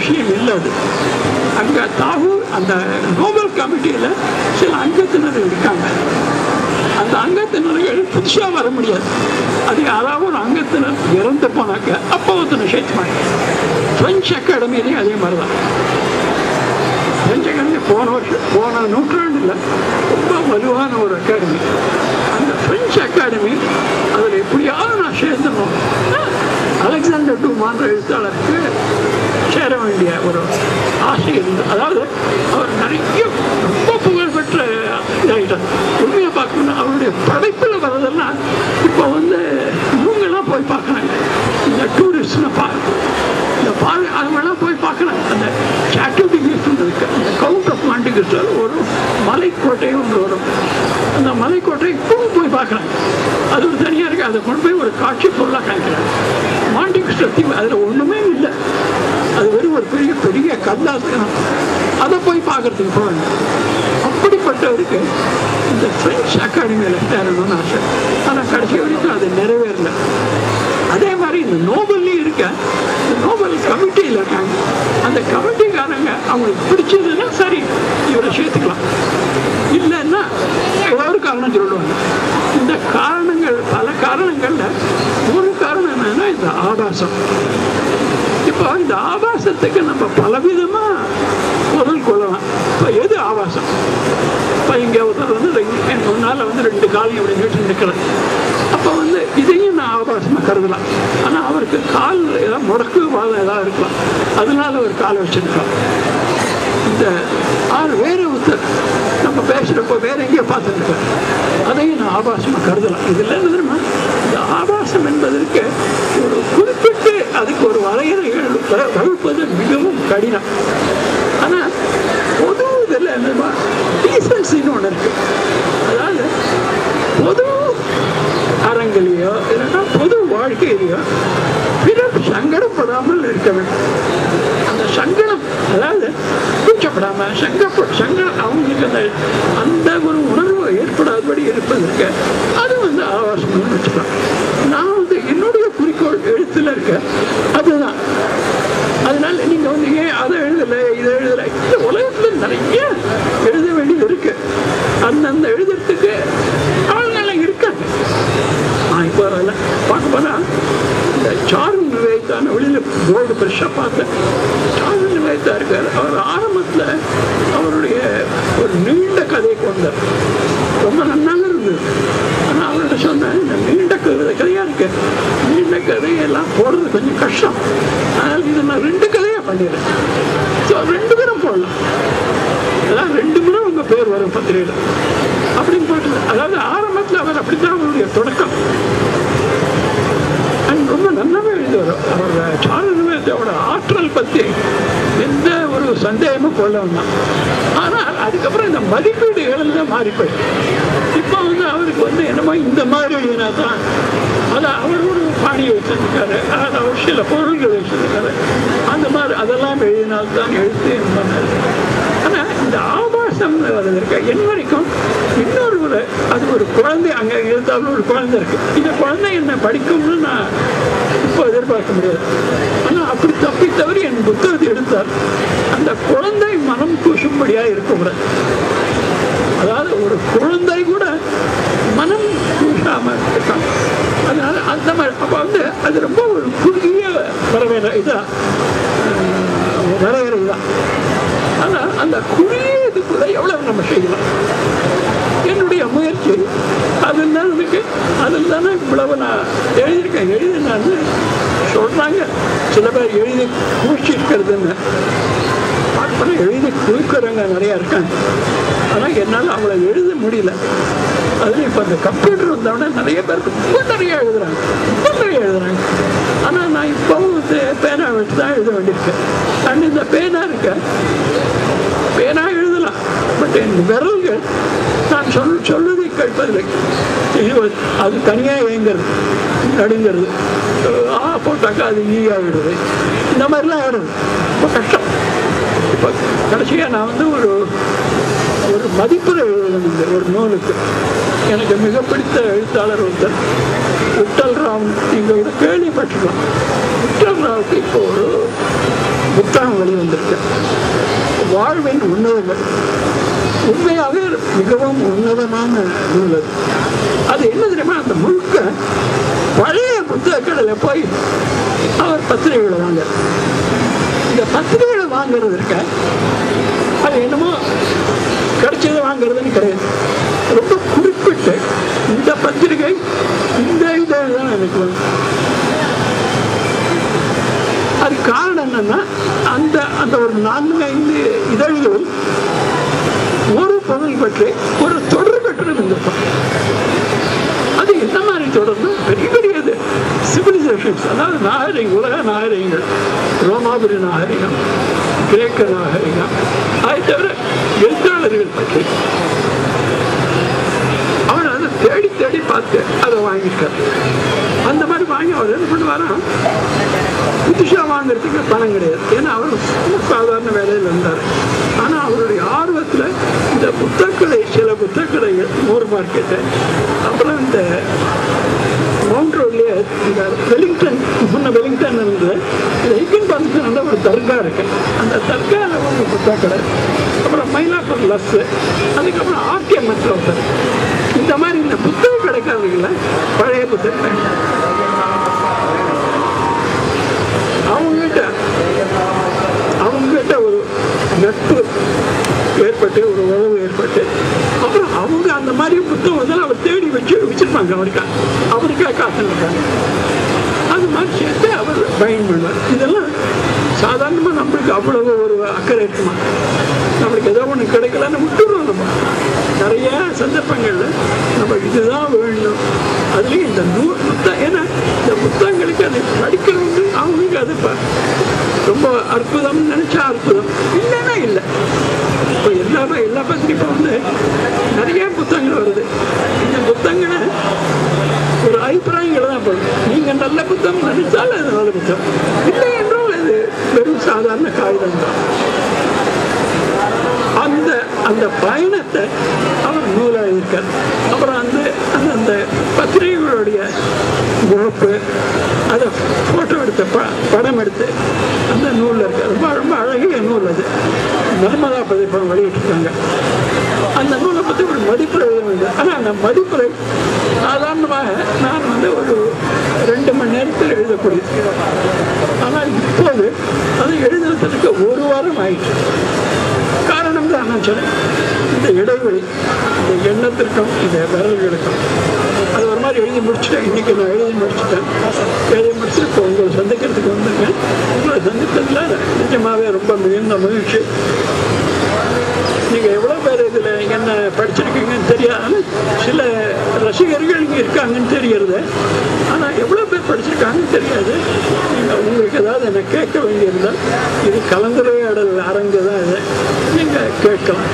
விஷயம் இல்லை அது அங்கே தாகூர் அந்த நோபல் கமிட்டியில் சில அங்கத்தினர் இருக்காங்க. அந்த அங்கத்தினர்கள் புதுசாக வர முடியாது. அது யாராவது ஒரு அங்கத்தினர் இறந்து போனாக்க அப்போ ஒருத்தனை சேர்த்துப்பாங்க பிரெஞ்சு அகாடமியிலையும் அதே மாதிரி தான் பிரெஞ்சு அகாடமி போன வருஷம் போன நூற்றாண்டில் ரொம்ப வலுவான ஒரு அகாடமி அந்த பிரெஞ்சு அகாடமி அதில் எப்படியாவது நான் சேர்ந்துடணும். அலெக்சாண்டர் டூமான்ற எழுத்தாளருக்கு சேர வேண்டிய ஒரு ஆசை இருந்தது அதாவது அவர் நிறைய ரொம்ப புகழ்பெற்ற இதாகிட்டார் உண்மையை பார்க்கணும்னா அவருடைய படைப்பில் வர்றதெல்லாம் இப்போ வந்து இவங்கெல்லாம் போய் பார்க்குறாங்க. இந்த டூரிஸ்ட்னு பா இந்த பா அவங்கெல்லாம் போய் பார்க்குறாங்க. அந்த சாட்டுடிகிஸ்ட் இருக்கு அந்த கவுண்ட் ஆஃப் மாண்டிகிஸ்டால் ஒரு மலைக்கோட்டை ஒன்று வரும். அந்த மலைக்கோட்டை இப்பவும் போய் பார்க்குறாங்க. அது ஒரு தனியாக இருக்குது அதை கொண்டு போய் ஒரு காட்சி பொருளாக காமிக்கிறாங்க. மாண்டிகிஸ்ட் தீவு அதில் ஒன்றுமே இல்லை. பெரிய அதை போய் பார்க்கறதுக்கு போவாங்க அப்படிப்பட்டவருக்கு இந்த ஃப்ரெஞ்ச் அகாடமியில் சேரணும்னு ஆசை. ஆனால் கடைசி வரைக்கும் அது நிறைவேறல. அதே மாதிரி இந்த நோபல்லையும் இருக்க இந்த நோபல் கமிட்டியில் இருக்காங்க. அந்த கமிட்டிக்காரங்க அவங்களுக்கு பிடிச்சதுன்னா சரி இவரை சேர்த்துக்கலாம். இல்லைன்னா ஏதாவது காரணம் சொல்லுவாங்க. இந்த காரணங்கள் பல காரணங்கள்ல ஒரு காரணம் என்னன்னா இந்த ஆபாசம். இப்போ இந்த ஆபாசத்துக்கு நம்ம பலவிதமா பொருள் கொள்ளலாம். இப்போ எது ஆபாசம்? இப்போ இங்கே ஒருத்தர் வந்து ரெண்டு- என் முன்னால் வந்து ரெண்டு கால் இப்படி நீட்டு நிற்கிறேன் அப்போ வந்து இதையும் நான் ஆபாசமாக கருதலாம். ஆனால் அவருக்கு கால் ஏதாவது முடக்கு வாதம் ஏதாவது இருக்கலாம். அதனால ஒரு காலை வச்சுருக்கலாம் இந்த ஆள் வேற ஒருத்தர் நம்ம பேசுகிறப்போ வேற எங்கேயோ பார்த்துருக்கோம் அதையும் நான் ஆபாசமாக கருதலாம். இதில் என்ன தெரியுமா? இந்த ஆபாசம் என்பதற்கு ஒரு குறிப்பிட்டு அதுக்கு ஒரு வரையறைகள் வ- வகுப்பது மிகவும் கடினம். ஆனால் பொது இதில் என்னமா டீசன்சின்னு ஒன்று இருக்கு. அதாவது பொது அரங்கிலேயோ இல்லைன்னா பொது வாழ்க்கையிலையோ பிறர் சங்கடப்படாமல் இருக்க வேண்டும். அந்த சங்கடம் அதாவது கூச்சப்படாம சங்கப்ப சங்கடம் அவங்களுக்கு அந்த அந்த ஒரு உணர்வு ஏற்படாதபடி இருப்பதற்கு அது வந்து ஆவாசம்னு வச்சுக்கலாம் நான் வந்து என்னுடைய குறிக்கோள் எழுத்துல இருக்க அதுதான் அதனால நீங்க வந்து ஏன் அதை எழுதல இதை எழுதல இந்த உலகத்துல நிறைய எழுத வேண்டியது இருக்கு அந்தந்த எழுதுறதுக்கு ஆள்நிலை இருக்காங்க நான் இப்போ அதில் பார்க்க போனா இந்த சாரு நிவேதான வெளியில் போர்டு பெருசாக பார்த்தேன் சாரு நிவேதா இருக்கார் அவர் ஆரம்பத்தில் அவருடைய ஒரு நீண்ட கதை கொண்டார் ரொம்ப நன்னாக இருந்தது ஆனால் அவர்கிட்ட சொன்னேன் இந்த நீண்ட கதை கதையாக இருக்கு. நீண்ட கதையெல்லாம் போடுறது கொஞ்சம் கஷ்டம். அதனால் இதை நான் ரெண்டு கதையாக பண்ணிடுறேன். ஸோ ரெண்டு பேரும் போடலாம். அதான் ரெண்டு பேரும் உங்க பேர் வரும் பத்திரிகையில். அப்படின்னு போட்டு அதாவது ஆரம்பத்தில் அவர் அப்படித்தான் அவருடைய தொடக்கம். ரொம்ப நல்லாவே எழுதுவார். அவர் சாரதோட ஆற்றல் பற்றி எந்த ஒரு சந்தேகமும் கொள்ள வேண்டாம் ஆனால் அதுக்கப்புறம் இந்த மதிப்பீடுகள் தான் மாறி போயிடுச்சு இப்போ வந்து அவருக்கு வந்து என்னமோ இந்த மாதிரி எழுதினா தான் ஆனால் அவர் ஒரு பாணியை வச்சிருக்காரு. அது அவர் சில பொருள்கள் வச்சிருக்காரு. அந்த மாதிரி அதெல்லாம் எழுதினால்தான் எழுத்து என்பார் ஆனால் இந்த ஆபாசம் இருக்கு என் வரைக்கும் இன்னொரு ஒரு அது ஒரு குழந்தை அங்கே இருந்தாலும் ஒரு குழந்தை இருக்கு. இந்த குழந்தை என்ன படிக்கும்னு நான் இப்போ எதிர்பார்க்க முடியாது. ஆனால் அப்படி தப்பி தவறி என் புத்தகத்தை எடுத்தார் அந்த குழந்தை மனம் கூசும்படியாக இருக்கக்கூடாது அதாவது ஒரு குழந்தை கூட மனம் கூசாம இருக்கான் அதனால அந்த மாதிரி அப்போ வந்து அது ரொம்ப ஒரு குறுகிய வரவேற இதான் அஹ், வரையறை தான் ஆனால் அந்த குறுகிய இதுக்குள்ள எவ்வளவு நம்ம செய்யலாம்? என்னுடைய முயற்சி அதில் தான் இருக்கு. அதில் தானே இவ்வளவு நான் எழுதியிருக்கேன். எழுதினான்னு சொல்கிறாங்க சில பேர் எழுதி குவிச்சிருக்கிறதுன்னு. பார்ப்பன எழுதி குவிக்கிறவங்க நிறையா இருக்காங்க. ஆனால் என்னால் அவங்கள எழுத முடியல. அதில் இப்போ அந்த கம்ப்யூட்டர் வந்தவொடனே நிறைய பேருக்கு ரொம்ப நிறைய எழுதுறாங்க. ரொம்ப நிறைய எழுதுறாங்க. ஆனால் நான் இப்போவும் வந்து பேனா வச்சு தான் எழுத வேண்டியிருக்கேன் அண்ட் இந்த பேனா இருக்க. பேனா எழுதலாம். பட் என் விரல்கள் நான் சொல் சொல்லுவதை கேட்பதில்லை. இது அது தனியாக இயங்கிறது. நடுங்கிறது. ஆ போட்டாக்கா அது ஈ ஆகிடுது இந்த மாதிரிலாம் ஆகிடுது ரொம்ப கஷ்டம். இப்போ கடைசியாக நான் வந்து ஒரு ஒரு மதிப்புரை எழுதணும் ஒரு நூலுக்கு. எனக்கு மிக பிடித்த எழுத்தாளர் ஒருத்தர் விட்டல் ராம். நீங்கள் இதை உட்டல் விட்டல் ராவுக்கு இப்போ ஒரு புத்தகம் வெளிவந்திருக்கு வாழ்வின் உன்னதங்கள். உண்மையாகவே மிகவும் உன்னதமான நூல் அது. அது என்ன தெரியுமா? அந்த முழுக்க பழைய புத்தகங்களில் போய் அவர் பத்திரிகைகளை வாங்க இந்த பத்திரிகைகளை வாங்குறது இருக்க அது என்னமோ கிடைச்சதை வாங்குறதுன்னு கிடையாது. ரொம்ப குறிப்பிட்டு இந்த பத்திரிகை இந்த இதான் எனக்கு அது காரணம் என்னன்னா அந்த அந்த ஒரு நான்கு ஐந்து இதழ்கள் ஒரு பொருள் பற்றி ஒரு தொடர் பெற்று இருந்திருக்கும் அது என்ன மாதிரி தொடர்ந்து பெரிய பெரியது சிவிலைசேஷன்ஸ் அதாவது நாகரிகம் உலக நாகரிகங்கள். ரோமாபுரி நாகரிகம் கிரேக்க நாகரிகம். அதை தவிர எந்த தொழிலாளர்கள் பற்றி அவன் அதை தேடி தேடி பார்த்து அதை வாங்கிட்டார் அந்த மாதிரி வாங்கி அவர் என்ன பண்ணுவாராம் புதுசாக வாங்குறதுக்கு பணம் கிடையாது. ஏன்னா அவர் சாதாரண வேலையில் இருந்தார். ஆனால் அவருடைய ஆர்வத்தில் இந்த புத்தகக்கடை சில புத்தகக்கடைகள் மோர் மார்க்கெட்டு அப்புறம் இந்த மவுண்ட் ரோட்லேயே இந்த வெலிங்டன் முன்ன வெலிங்டன் இருந்தது இந்த ஹிக்கின் பாலத்தில் ஒரு தர்கா இருக்கு. அந்த தர்காவில் ஒரு புத்தகக்கடை. அப்புறம் மயிலாப்பூர் லஸ்ஸு அதுக்கப்புறம் ஆர்கே மற்றவர் இந்த மாதிரி இந்த புத்தக கடைக்காரர்களை பழைய புத்தக அவங்ககிட்ட அவங்ககிட்ட ஒரு நட்பு ஏற்பட்டு ஒரு உறவு ஏற்பட்டு அப்புறம் அவங்க அந்த மாதிரி புத்தகம் வந்து அவர் தேடி வச்சு வச்சிருப்பாங்க அவருக்கா. அவருக்கா காசு இருக்காங்க அது மாதிரி சேர்த்து அவர் பயன் பண்ணுவார் இதெல்லாம் சாதாரணமாக நம்மளுக்கு அவ்வளவு ஒரு அக்கறை இருக்குமா? கிடைக்கலன்னு விட்டுறோம் நம்ம நிறைய சந்தர்ப்பங்கள்ல நம்ம இதுதான் வேணும். அதுலேயும் இந்த நூல் புத்தகம் ஏன்னா இந்த புத்தகங்களுக்கு அதை படிக்கிறவங்க அவங்களுக்கு அது ரொம்ப அற்புதம் நினைச்சா அற்புதம். இல்லைன்னா இல்லை. இப்போ எல்லாமே எல்லா பத்திரிக்கை இப்போ வந்து நிறைய புத்தகங்கள் வருது. இந்த புத்தகங்களை ஒரு அபிப்பிராயங்களை தான் போடும் நீங்க நல்ல புத்தகம் நினைச்சாலும் அது நல்ல புத்தகம். இல்லை என்றால் அது வெறும் சாதாரண காகிதம் தான். அந்த பயணத்தை அவர் நூலாக இருக்கார். அப்புறம் அந்த அந்த பத்திரிகைகளுடைய முகப்பு அதை ஃபோட்டோ எடுத்த ப படம் எடுத்து அந்த நூலில் இருக்கு ரொம்ப ரொம்ப அழகிய நூல் அது. நர்மதா பதிப்பம் வெளியிட்டிருக்காங்க. அந்த நூலை பற்றி ஒரு மதிப்புரை எழுதுனது ஆனால் அந்த மதிப்புரை சாதாரணமாக நான் வந்து ஒரு ரெண்டு மணி நேரத்தில் எழுதக்கூடியது ஆனால் இப்போது அது எழுதுறதுக்கு ஒரு வாரம் ஆயிடுச்சு நான் சொன்னேன் இந்த இடைவெளி இந்த எண்ணத்திற்கும் இந்த விரல்களுக்கும். அது ஒரு மாதிரி எழுதி முடிச்சிட்டேன். இன்றைக்கி நான் எழுதி முடிச்சிட்டேன். எழுதி முடிச்சு இப்போ உங்களை சந்திக்கிறதுக்கு வந்திருக்கேன். உங்களை சந்தித்ததில் நிஜமாகவே ரொம்ப மிகுந்த மகிழ்ச்சி. நீங்கள் எவ்வளோ பேர் இதில் என்ன படிச்சிருக்கீங்கன்னு தெரியாமல் சில ரசிகர்கள் இங்கே இருக்காங்கன்னு தெரியறது ஆனால் எவ்வளோ பேர் படிச்சிருக்காங்கன்னு தெரியாது. நீங்கள் உங்களுக்கு ஏதாவது என்ன கேட்க வேண்டியிருந்தால் இது கலந்துரையாடல் அரங்கு தான் இது. நீங்கள் கேட்கலாம்.